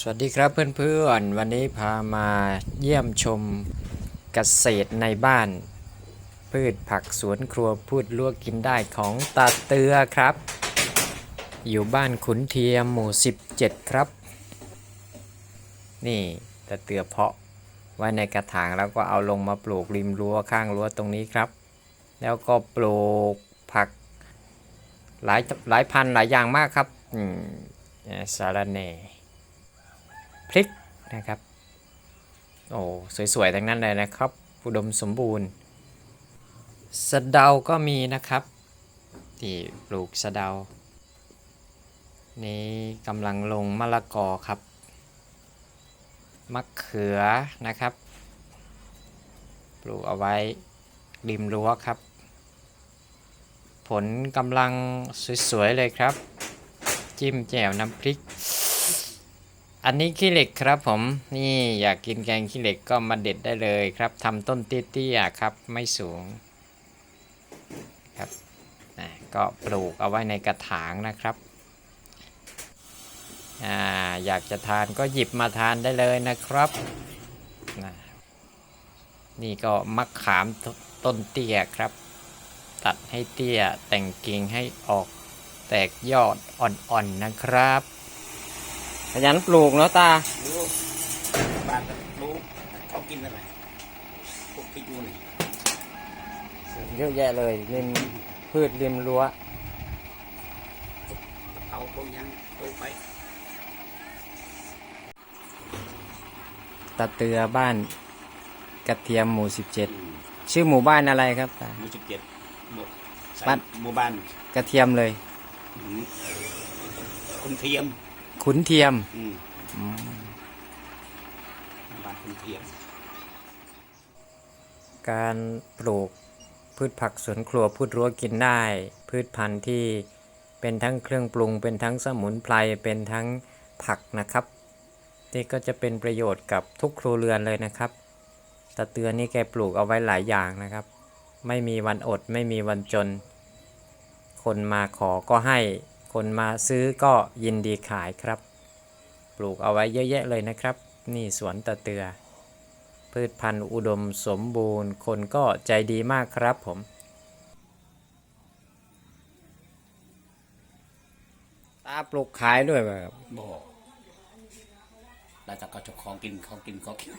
สวัสดีครับเพื่อนๆ วันนี้พามาเยี่ยมชมเกษตรในบ้าน พืชผักสวนครัวพูดลวกกินได้ของตาเตือครับ อยู่บ้านขุนเทียมหมู่ 17 ครับ นี่ตาเตือเพาะไว้ในกระถางแล้วก็เอาลงมาปลูกริมรั้วข้างรั้วตรงนี้ครับ แล้วก็ปลูกผักหลายหลายพันหลายอย่างมากครับอืมสาระแหน่ พริกนะครับ โอ้ สวยๆทั้งนั้นเลยนะครับ อุดมสมบูรณ์สะเดาก็มีนะครับที่ปลูกสะเดา นี้กำลังลงมะละกอครับ มะเขือนะครับ ปลูกเอาไว้ริมรั้วครับ ผลกำลังสวยๆเลยครับ จิ้มแจ่วน้ำพริก อันนี้ขี้เหล็กครับผมนี่อยากกินแกงขี้เหล็กก็มาเด็ดได้เลยครับทำต้นเตี้ยๆครับไม่สูงครับอะก็ปลูกเอาไว้ในกระถางนะครับอ่าอยากจะทานก็หยิบมาทานได้เลยนะครับนะนี่ก็มะขามตต้นเตี้ยครับ ตัดให้เตี้ยแต่งกิ่งให้ออกแตกยอดอ่อนๆนะครับ ขยันปลูกเนาะตารู้บ้านก็รู้เขากินอะไรพวกพริกนู่นนี่เยอะแยะเลยริมพืชริมรั้วเขาพวกยังปลูกไปตะเตือบ้านกระเทียมหมู่อืม17ชื่อหมู่บ้านอะไรครับตาหมู่สิบเจ็ดหมู่บ้านหมู่บ้านกระเทียมเลยอืมคุณเทียม ขุนเทียมอืมอืมบ้านคุณเทียมการปลูกพืชผักสวนครัวพืชรั้วกินได้ พืชพันธุ์ที่เป็นทั้งเครื่องปรุง เป็นทั้งสมุนไพรเป็นทั้งผักนะครับนี่ก็จะเป็นประโยชน์กับทุกครัวเรือนเลยนะครับตะเตือนนี่แกปลูกเอาไว้หลายอย่างนะครับ ไม่มีวันอดไม่มีวันจน คนมาขอก็ให้ คนมาซื้อก็ยินดีขายครับ ปลูกเอาไว้เยอะแยะเลยนะครับ นี่สวนตะเตือ พืชพันธุ์อุดมสมบูรณ์ คนก็ใจดีมากครับผม ตาปลูกขายด้วยแบบบอกแล้วแต่เขาเจะของกินเขากินเขากิน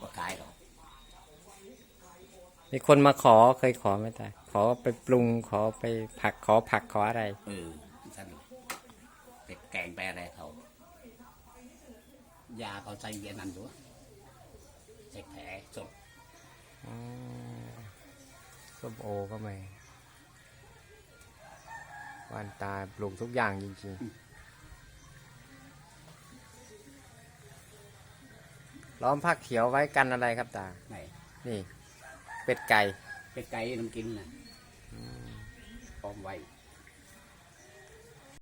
ว่าขายหรอกมีคนมาขอเคยขอไหมตาขอไปปรุงขอไปผักขอผักขออะไร เออท่าน เป็ดแกงไปอะไรเขายาเขาใส่เย็นนั่นด้วยใส่แผลสดส้มโอก็ไม่วานตาปลูกทุกอย่างจริงๆ ล้อมผักเขียวไว้กันอะไรครับตา ไหนนี่ เป็ดไก่ เป็ดไก่น้ำกินน่ะพร้อมไว้